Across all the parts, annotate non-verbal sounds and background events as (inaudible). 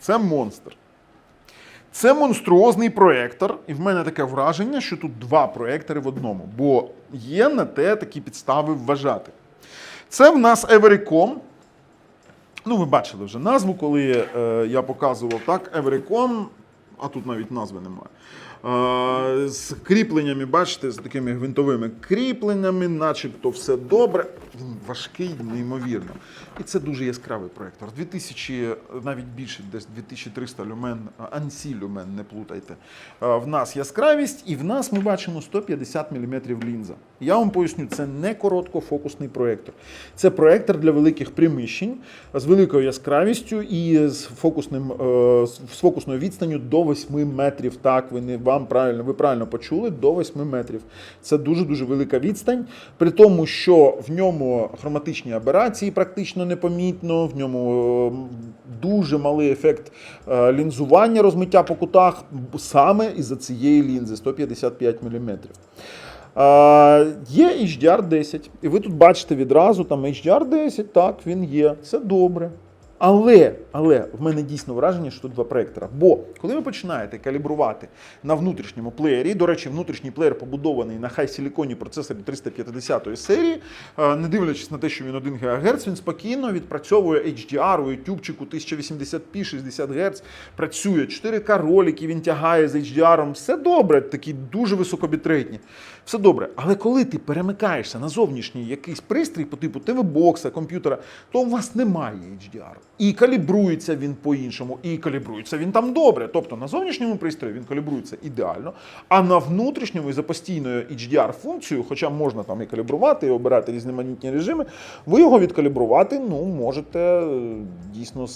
Це монстр. Це монструозний проектор, і в мене таке враження, що тут два проектори в одному, бо є на те такі підстави вважати. Це в нас Everycom. Ну, ви бачили вже назву, коли е, я показував так, Everycom, а тут навіть назви немає. З кріпленнями, бачите, з такими гвинтовими кріпленнями, начебто все добре. Він важкий, неймовірно. І це дуже яскравий проєктор. 2000, навіть більше, десь 2300 люмен, ансі люмен, не плутайте. В нас яскравість, і в нас ми бачимо 150 мм лінза. Я вам поясню, це не короткофокусний проєктор. Це проєктор для великих приміщень з великою яскравістю і з фокусним е, з фокусною відстанню до 8 метрів. Так, ви не вам правильно, ви правильно почули, до 8 метрів. Це дуже дуже велика відстань. При тому, що в ньому хроматичні аберації практично непомітно, в ньому е, дуже малий ефект е, лінзування, розмиття по кутах саме із-за цієї лінзи 155 мм. Є HDR 10, і ви тут бачите відразу там HDR 10, так, він є, це добре. Але, але в мене дійсно враження, що тут два проектора. Бо коли ви починаєте калібрувати на внутрішньому плеєрі, до речі, внутрішній плеєр побудований на хай силіконі процесорі 350 серії, е, не дивлячись на те, що він 1 ГГц, він спокійно відпрацьовує HDR у ютубчику 1080p 60 Гц, працює 4К ролики, він тягає з HDR, все добре, такі дуже високобітрейтні. Все добре. Але коли ти перемикаєшся на зовнішній якийсь пристрій по типу ТВ-бокса, комп'ютера, то у вас немає HDR. І калібрується він по-іншому, і калібрується він там добре. Тобто на зовнішньому пристрої він калібрується ідеально, а на внутрішньому і за постійною HDR-функцією, хоча можна там і калібрувати, і обирати різноманітні режими, ви його відкалібрувати ну, можете е, дійсно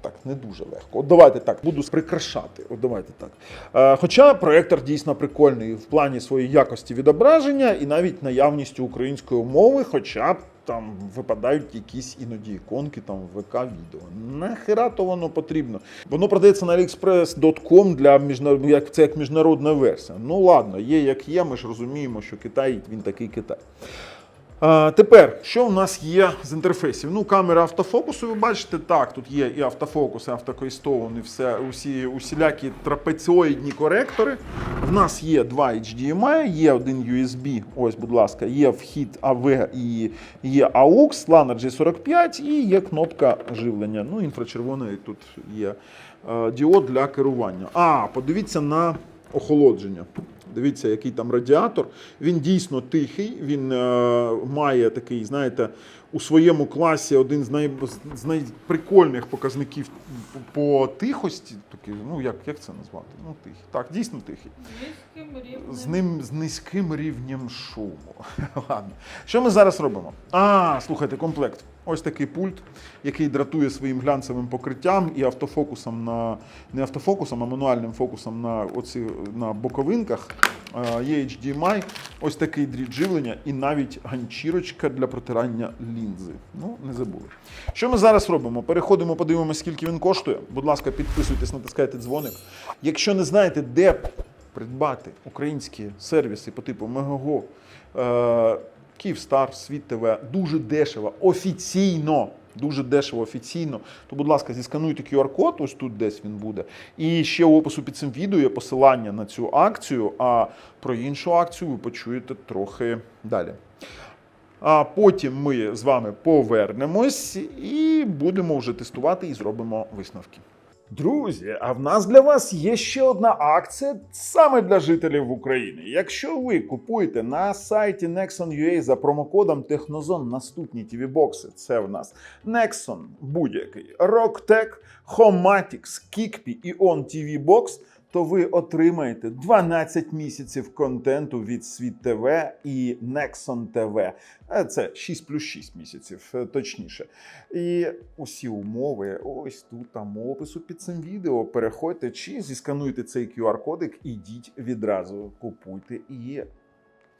так не дуже легко. От давайте так, буду прикрашати. От давайте так. Е, Хоча проектор дійсно прикольний в плані своєї якості відображення і навіть наявністю української мови, хоча б там випадають якісь іноді іконки там ВК відео. Нахера то воно потрібно? Воно продається на AliExpress.com для міжнарод... як це як міжнародна версія. Ну ладно, є як є. Ми ж розуміємо, що Китай він такий Китай. Тепер, що в нас є з інтерфейсів? Ну, камера автофокусу, ви бачите, так, тут є і автофокус, і автокойстоун, і все, усі, усілякі трапеціоїдні коректори. В нас є два HDMI, є один USB, ось, будь ласка, є вхід AV і є AUX, LAN RJ45 і є кнопка живлення. Ну, інфрачервоний тут є е, діод для керування. А, подивіться на охолодження. Дивіться, який там радіатор. Він дійсно тихий. Він е, має такий, знаєте, у своєму класі один з, най, з найприкольних показників по тихості. Такий, ну як, як це назвати? Ну, тихий. Так, дійсно тихий. Низьким рівнем. З ним з низьким рівнем шуму. (laughs) Ладно. Що ми зараз робимо? А, слухайте, комплект. Ось такий пульт, який дратує своїм глянцевим покриттям і автофокусом на не автофокусом, а мануальним фокусом на оці на боковинках. Є HDMI, ось такий дріт живлення і навіть ганчірочка для протирання лінзи. Ну, не забули. Що ми зараз робимо? Переходимо, подивимося, скільки він коштує. Будь ласка, підписуйтесь, натискайте дзвоник. Якщо не знаєте, де придбати українські сервіси по типу Мегаго, е, Київстар, Світ ТВ дуже дешево, офіційно. Дуже дешево офіційно. То, будь ласка, зіскануйте QR-код, ось тут десь він буде. І ще у опису під цим відео є посилання на цю акцію, а про іншу акцію ви почуєте трохи далі. А потім ми з вами повернемось і будемо вже тестувати і зробимо висновки. Друзі, а в нас для вас є ще одна акція саме для жителів України. Якщо ви купуєте на сайті Nexon.ua за промокодом Технозон наступні tv бокси це в нас Nexon будь-який, Rocktech, Homatics, Kikpi і On TV Box, то ви отримаєте 12 місяців контенту від Світ ТВ і Nexon. Е, Це 6 плюс 6 місяців, е, точніше. І усі умови ось тут там опису під цим відео. Переходьте чи зіскануйте цей QR-кодик, ідіть відразу, купуйте і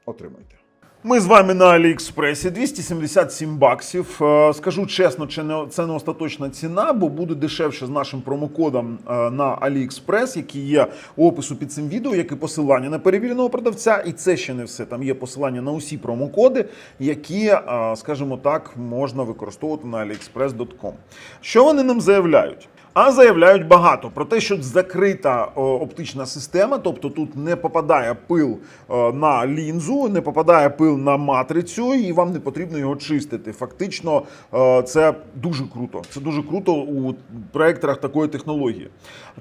отримуйте. Ми з вами на Аліекспресі 277 баксів. Е, Скажу чесно, чи не це не остаточна ціна, бо буде дешевше з нашим промокодом е, на Аліекспрес, який є у опису під цим відео, як і посилання на перевіреного продавця. І це ще не все. Там є посилання на усі промокоди, які, е, скажімо так, можна використовувати на aliexpress.com. Що вони нам заявляють? А заявляють багато про те, що закрита оптична система, тобто тут не попадає пил на лінзу, не попадає пил на матрицю, і вам не потрібно його чистити. Фактично, це дуже круто. Це дуже круто у проекторах такої технології.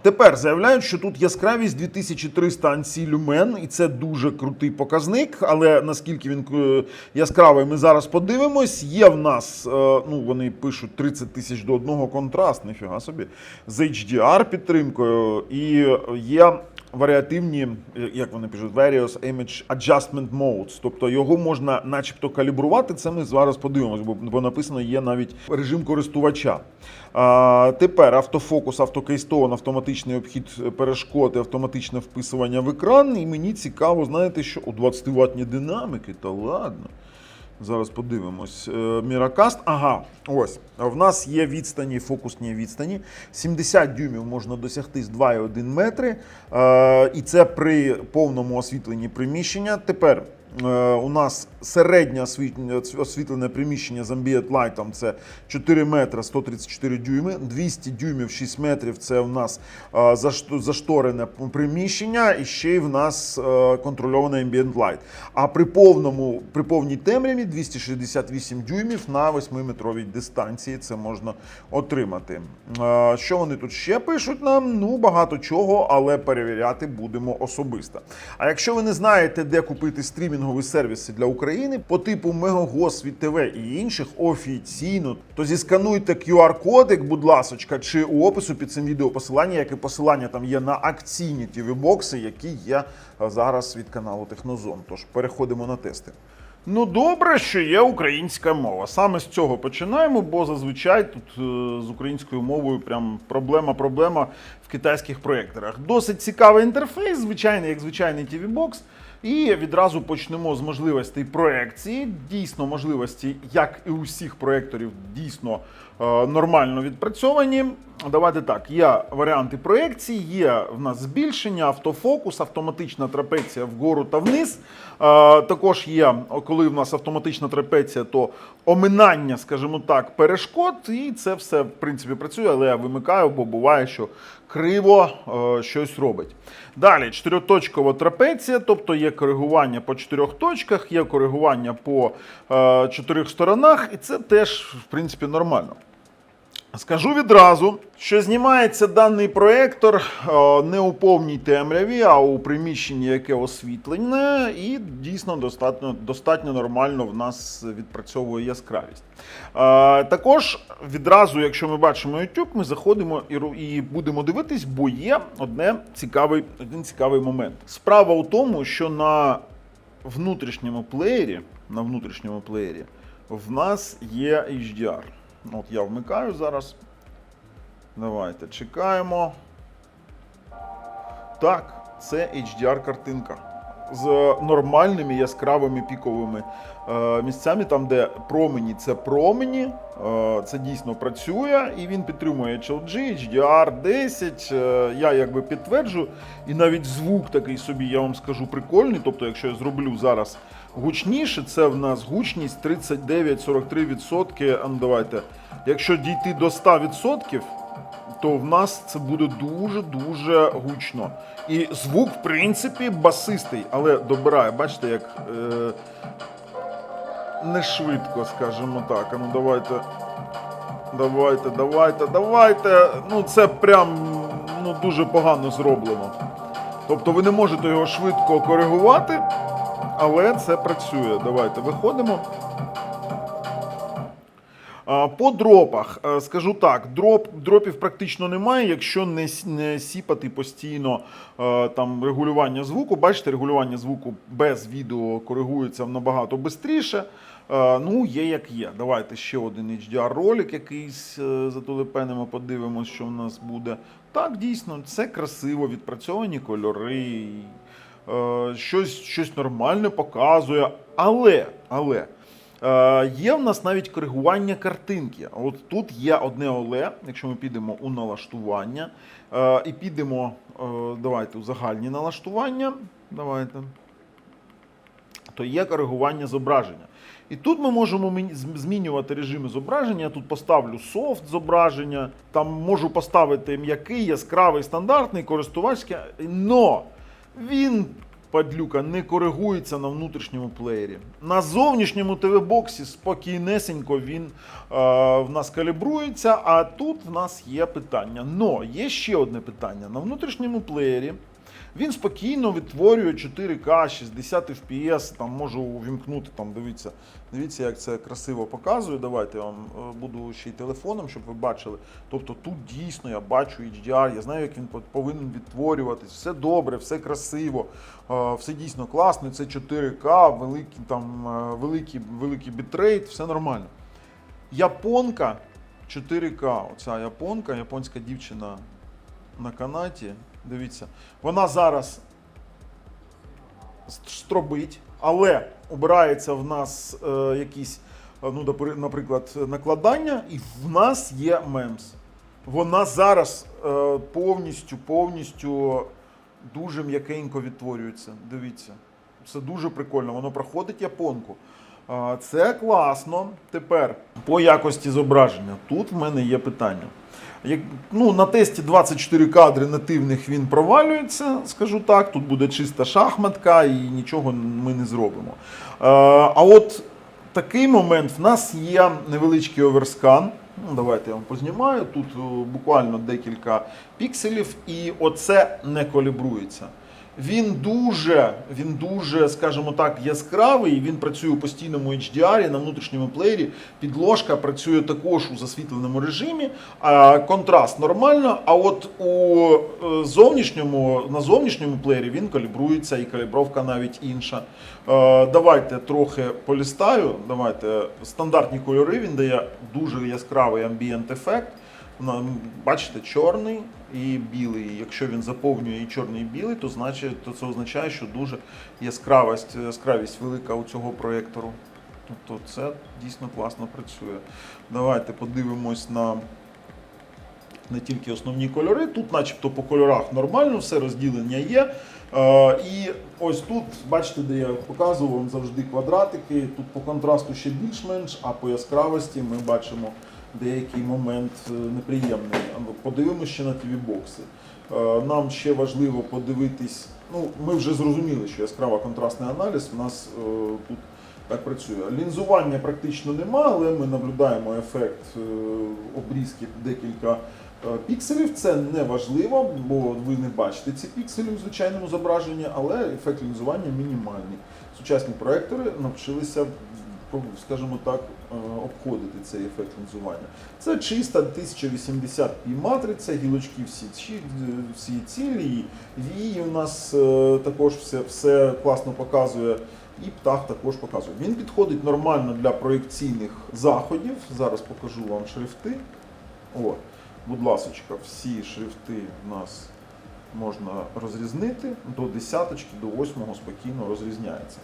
Тепер заявляють, що тут яскравість 2300 ансі люмен, і це дуже крутий показник. Але наскільки він е, яскравий, ми зараз подивимось. Є в нас, е, ну вони пишуть 30 тисяч до одного контраст, ніфіга собі, з HDR підтримкою, і є. Варіативні, як вони пишуть, various image adjustment modes. Тобто його можна начебто калібрувати. Це ми зараз подивимось, бо, написано є навіть режим користувача. А, тепер автофокус, автокейстоун, автоматичний обхід перешкод, автоматичне вписування в екран. І мені цікаво, знаєте, що у 20 ватні динаміки, та ладно. Зараз подивимось. Е, Міракаст. Ага, ось. В нас є відстані, фокусні відстані. 70 дюймів можна досягти з 2,1 метри. Е, І це при повному освітленні приміщення. Тепер е, у нас середнє освітлене приміщення з light це 4 метри 134 дюйми, 200 дюймів 6 метрів це у нас зашторене приміщення, і ще й в нас е, контрольований light. А при повному при повній темряві 268 дюймів на 8-метровій дистанції це можна отримати. Що вони тут ще пишуть нам? Ну багато чого, але перевіряти будемо особисто. А якщо ви не знаєте, де купити стрімінгові сервіси для України по типу Мегагос від ТВ і інших офіційно, то зіскануйте QR-кодик, будь ласочка, чи у опису під цим відео посилання, як і посилання там є на акційні tv бокси які є зараз від каналу Технозон. Тож переходимо на тести. Ну, добре, що є українська мова. Саме з цього починаємо, бо зазвичай тут е, з українською мовою прям проблема-проблема в китайських проєкторах. Досить цікавий інтерфейс, звичайний, як звичайний tv бокс І відразу почнемо з можливостей проекції. Дійсно, можливості, як і у всіх проєкторів, дійсно нормально відпрацьовані. Давайте так, є варіанти проекції, є в нас збільшення, автофокус, автоматична трапеція вгору та вниз. Е, також є, коли в нас автоматична трапеція, то оминання, скажімо так, перешкод, і це все в принципі працює, але я вимикаю, бо буває, що криво е, щось робить. Далі, чотирьохточкова трапеція, тобто є коригування по чотирьох точках, є коригування по е, чотирьох сторонах, і це теж, в принципі, нормально. Скажу відразу, що знімається даний проектор е, не у повній темряві, а у приміщенні, яке освітлене, і дійсно достатньо, достатньо нормально в нас відпрацьовує яскравість. Е, Також відразу, якщо ми бачимо YouTube, ми заходимо і будемо дивитись, бо є одне цікавий, один цікавий момент. Справа у тому, що на внутрішньому плеєрі, на внутрішньому плеєрі в нас є HDR. От я вмикаю зараз. Давайте чекаємо. Так, це HDR-картинка. З нормальними яскравими піковими е, місцями, там, де промені це промені, е, це дійсно працює, і він підтримує HLG, HDR 10. Е, я якби підтверджую, і навіть звук такий собі, я вам скажу, прикольний. Тобто, якщо я зроблю зараз гучніше, це в нас гучність 39-43%. А ну давайте. Якщо дійти до 100%, то в нас це буде дуже-дуже гучно. І звук, в принципі, басистий, але добирає, бачите, як е, не швидко, скажімо так. А ну давайте. Давайте, давайте, давайте. Ну, це прям ну, дуже погано зроблено. Тобто ви не можете його швидко коригувати, але це працює. Давайте виходимо. По дропах е, скажу так: дроп, дропів практично немає, якщо не, не сіпати постійно е, там регулювання звуку. Бачите, регулювання звуку без відео коригується набагато швидше. Ну, є як є. Давайте ще один HDR-ролик якийсь е, затулепенимо, подивимось, що в нас буде. Так, дійсно, це красиво, відпрацьовані кольори. Е, Щось, щось нормальне показує. Але, але. Е, є в нас навіть коригування картинки. От тут є одне оле, якщо ми підемо у налаштування е, і підемо, давайте у загальні налаштування. Давайте. То є коригування зображення. І тут ми можемо змінювати режими зображення. Я тут поставлю софт зображення, там можу поставити м'який, яскравий, стандартний, користувацький. Но він, падлюка, не коригується на внутрішньому плеєрі. На зовнішньому ТВ-боксі спокійнесенько він е, в нас калібрується, а тут в нас є питання. Но є ще одне питання. На внутрішньому плеєрі він спокійно відтворює 4К, 60 FPS, там можу увімкнути, там дивіться, дивіться, як це красиво показує. Давайте я вам е, буду ще й телефоном, щоб ви бачили. Тобто тут дійсно я бачу HDR, я знаю, як він повинен відтворюватись. Все добре, все красиво, е, все дійсно класно. Це 4К, великий там е, великий, великий бітрейт, все нормально. Японка 4К. Оця японка, японська дівчина на канаті. Дивіться, вона зараз стробить, але обирається в нас е, якісь, е, ну, наприклад, накладання, і в нас є мемс. Вона зараз е, повністю, повністю дуже м'якенько відтворюється. Дивіться. Це дуже прикольно, воно проходить японку. А, Це класно. Тепер по якості зображення. Тут в мене є питання. Ну, на тесті 24 кадри нативних він провалюється, скажу так. Тут буде чиста шахматка і нічого ми не зробимо. Е, а от такий момент в нас є невеличкий оверскан. Ну, давайте я вам познімаю. Тут е, буквально декілька пікселів, і оце не калібрується. Він дуже, він дуже, скажімо так, яскравий. Він працює у постійному HDR на внутрішньому плеєрі. Підложка працює також у засвітленому режимі. А контраст нормально. А от у е, зовнішньому на зовнішньому плеєрі він калібрується і калібровка навіть інша. Е, Давайте трохи полістаю. Давайте стандартні кольори. Він дає дуже яскравий амбієнт ефект. Бачите, чорний і білий. Якщо він заповнює і чорний, і білий, то значить то це означає, що дуже яскравість, яскравість велика у цього проєктору. Тобто це дійсно класно працює. Давайте подивимось на не тільки основні кольори. Тут, начебто, по кольорах нормально, все розділення є. Е, і ось тут, бачите, де я показував завжди квадратики. Тут по контрасту ще більш-менш, а по яскравості ми бачимо деякий момент е, неприємний. Ну, Подивимося ще на TV-бокси. Е, Нам ще важливо подивитись. Ну, ми вже зрозуміли, що яскраво контрастний аналіз у нас е, тут так працює. Лінзування практично нема, але ми наблюдаємо ефект е, обрізки декілька е, пікселів. Це не важливо, бо ви не бачите ці пікселі в звичайному зображенні, але ефект лінзування мінімальний. Сучасні проектори навчилися, скажімо так, обходити цей ефект лінзування. Це чиста 1080p матриця, гілочки всі, всі цілі, вії у нас е, також все, все класно показує. І птах також показує. Він підходить нормально для проєкційних заходів. Зараз покажу вам шрифти. О, будь ласочка, всі шрифти в нас можна розрізнити. До десяточки, до восьмого спокійно розрізняється.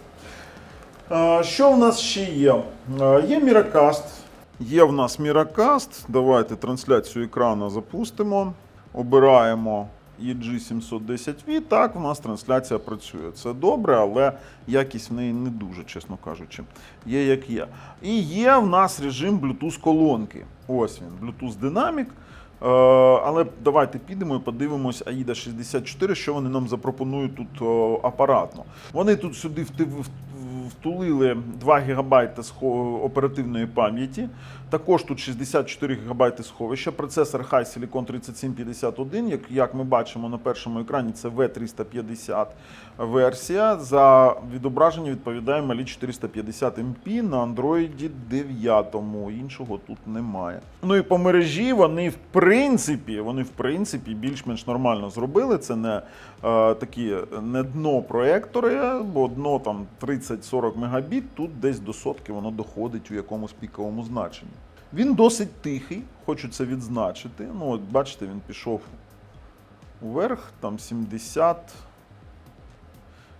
Що в нас ще є? Є Miracast. Є в нас Miracast. Давайте трансляцію екрану запустимо. Обираємо EG710V. Так, в нас трансляція працює. Це добре, але якість в неї не дуже, чесно кажучи. Є як є. І є в нас режим Bluetooth колонки. Ось він, Bluetooth Dynamic. Але давайте підемо і подивимось AIDA 64, що вони нам запропонують тут апаратно. Вони тут сюди втулили 2 ГБ оперативної пам'яті. Також тут 64 ГБ сховища. Процесор High Silicon 3751. Як, як ми бачимо на першому екрані, це V350 версія. За відображення відповідає малі 450 МП на Android 9. Іншого тут немає. Ну і по мережі вони в принципі, вони в принципі більш-менш нормально зробили. Це не е, такі не дно проектори, бо дно там 30-40 мегабіт, тут десь до сотки воно доходить у якомусь піковому значенні. Він досить тихий, хочу це відзначити. Ну, от бачите, він пішов вверх, там 70.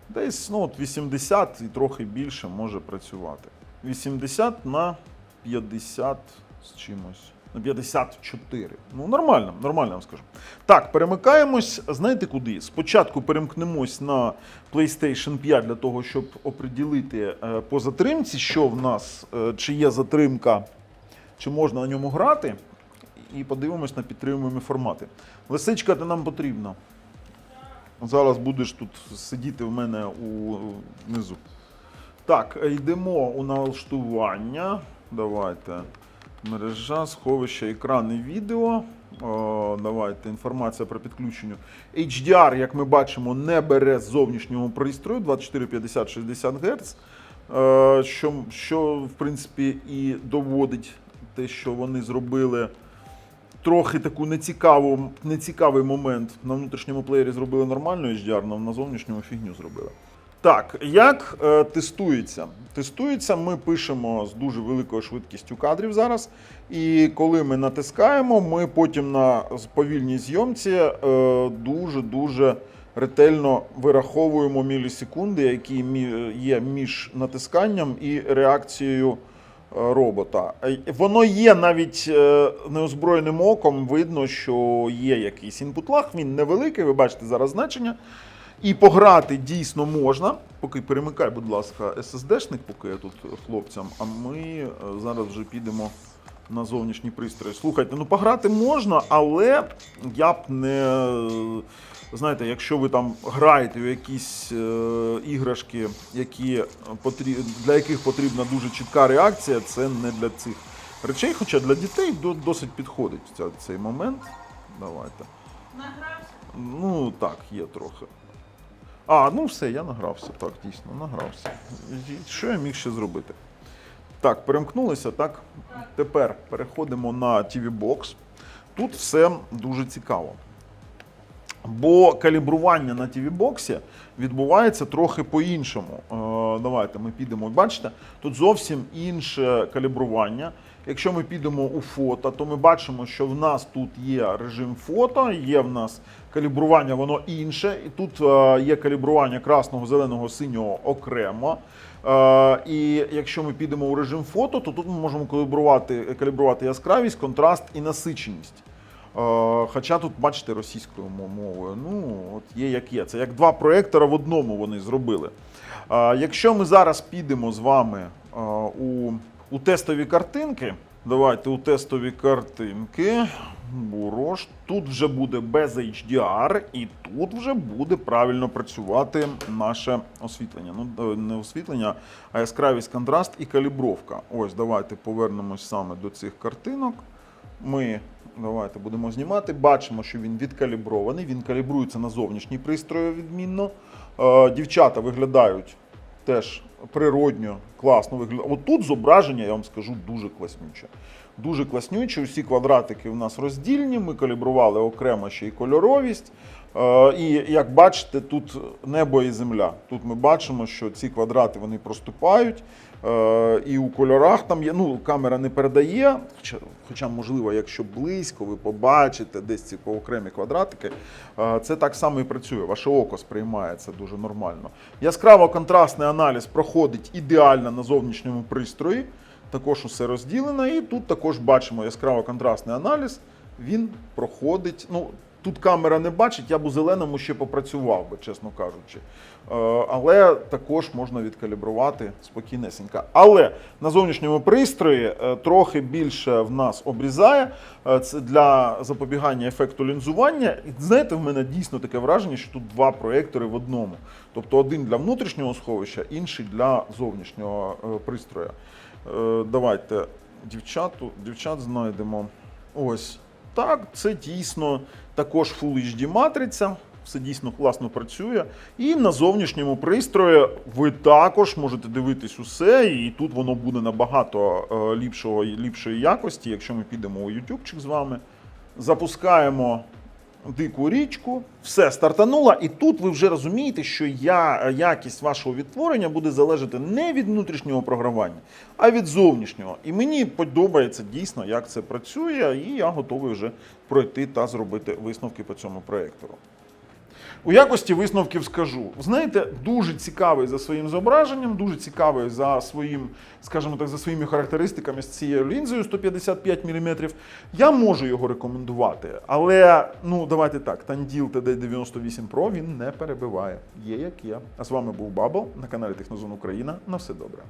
Десь ну, от 80 і трохи більше може працювати. 80 на 50 з чимось. на 54. Ну, нормально, нормально вам скажу. Так, перемикаємось. Знаєте куди? Спочатку перемкнемось на PlayStation 5 для того, щоб оприділити е, по затримці, що в нас, е, чи є затримка, чи можна на ньому грати. І подивимось на підтримуємі формати. Лисичка, ти нам потрібна. Зараз будеш тут сидіти в мене у внизу. Так, йдемо у налаштування. Давайте. Мережа, сховище, екрани відео. О, давайте інформація про підключення. HDR, як ми бачимо, не бере з зовнішнього пристрою 24, 50, 60 Гц. Що, що, в принципі, і доводить те, що вони зробили трохи таку нецікаву, нецікавий момент. На внутрішньому плеєрі зробили нормальну HDR, але на зовнішньому фігню зробили. Так, як е, тестується? Тестується, ми пишемо з дуже великою швидкістю кадрів зараз. І коли ми натискаємо, ми потім на повільній зйомці е, дуже-дуже ретельно вираховуємо мілісекунди, які є між натисканням і реакцією е, робота. Воно є навіть е, неозброєним оком, видно, що є якийсь інпут лаг, він невеликий, ви бачите зараз значення. І пограти дійсно можна. Поки перемикай, будь ласка, SSD-шник, поки я тут хлопцям, а ми е, зараз вже підемо на зовнішній пристрій. Слухайте, ну пограти можна, але я б не. Знаєте, якщо ви там граєте у якісь е, іграшки, які потрі... для яких потрібна дуже чітка реакція, це не для цих речей. Хоча для дітей досить підходить ця- цей момент. Давайте. Награвся? Ну так, є трохи. А, ну все, я награвся. Так, дійсно, награвся. Що я міг ще зробити? Так, перемкнулися, так? Тепер переходимо на TV Box. Тут все дуже цікаво. Бо калібрування на TV боксі відбувається трохи по-іншому. Давайте ми підемо. Бачите, тут зовсім інше калібрування. Якщо ми підемо у фото, то ми бачимо, що в нас тут є режим фото, є в нас калібрування, воно інше. І тут е, є калібрування красного, зеленого, синього окремо. Е, і якщо ми підемо у режим фото, то тут ми можемо калібрувати, калібрувати яскравість, контраст і насиченість. Е, Хоча тут, бачите, російською мовою. Ну, от є як є. Це як два проектора в одному вони зробили. Якщо ми зараз підемо з вами у, у тестові картинки, давайте у тестові картинки. Бурош, тут вже буде без HDR, і тут вже буде правильно працювати наше освітлення. Ну, е, не освітлення, а яскравість, контраст і калібровка. Ось, давайте повернемось саме до цих картинок. Ми давайте будемо знімати. Бачимо, що він відкалібрований. Він калібрується на зовнішній пристрої відмінно. Е, Дівчата виглядають теж природньо, класно виглядають. От тут зображення, я вам скажу, дуже класнюче. Дуже класнюче. Усі квадратики в нас роздільні. Ми калібрували окремо ще й кольоровість. Е, І як бачите, тут небо і земля. Тут ми бачимо, що ці квадрати вони проступають. Е, І у кольорах там є. Ну, камера не передає. Хоча, хоча, можливо, якщо близько, ви побачите десь ці окремі квадратики, е, це так само і працює. Ваше око сприймає це дуже нормально. Яскраво контрастний аналіз проходить ідеально на зовнішньому пристрої. Також усе розділено. І тут також бачимо яскраво контрастний аналіз. Він проходить. Ну, тут камера не бачить, я б у зеленому ще попрацював би, чесно кажучи. Е, Але також можна відкалібрувати спокійнесенько. Але на зовнішньому пристрої е, трохи більше в нас обрізає. Е, Це для запобігання ефекту лінзування. І знаєте, в мене дійсно таке враження, що тут два проєктори в одному. Тобто один для внутрішнього сховища, інший для зовнішнього пристрою. Е, Давайте дівчату, дівчат знайдемо. Ось так, це дійсно також Full HD матриця. Все дійсно класно працює. І на зовнішньому пристрої ви також можете дивитись усе, і тут воно буде набагато е, ліпшого, ліпшої якості, якщо ми підемо у ютубчик з вами. Запускаємо дику річку, все стартануло, і тут ви вже розумієте, що я, якість вашого відтворення буде залежати не від внутрішнього програвання, а від зовнішнього. І мені подобається дійсно, як це працює, і я готовий вже пройти та зробити висновки по цьому проєктору. У якості висновків скажу. Знаєте, дуже цікавий за своїм зображенням, дуже цікавий за своїм, скажімо так, за своїми характеристиками з цією лінзою 155 мм. Я можу його рекомендувати, але ну давайте так, Tandil TD98 Pro він не перебиває. Є як є. А з вами був Бабл на каналі Технозон Україна. На все добре.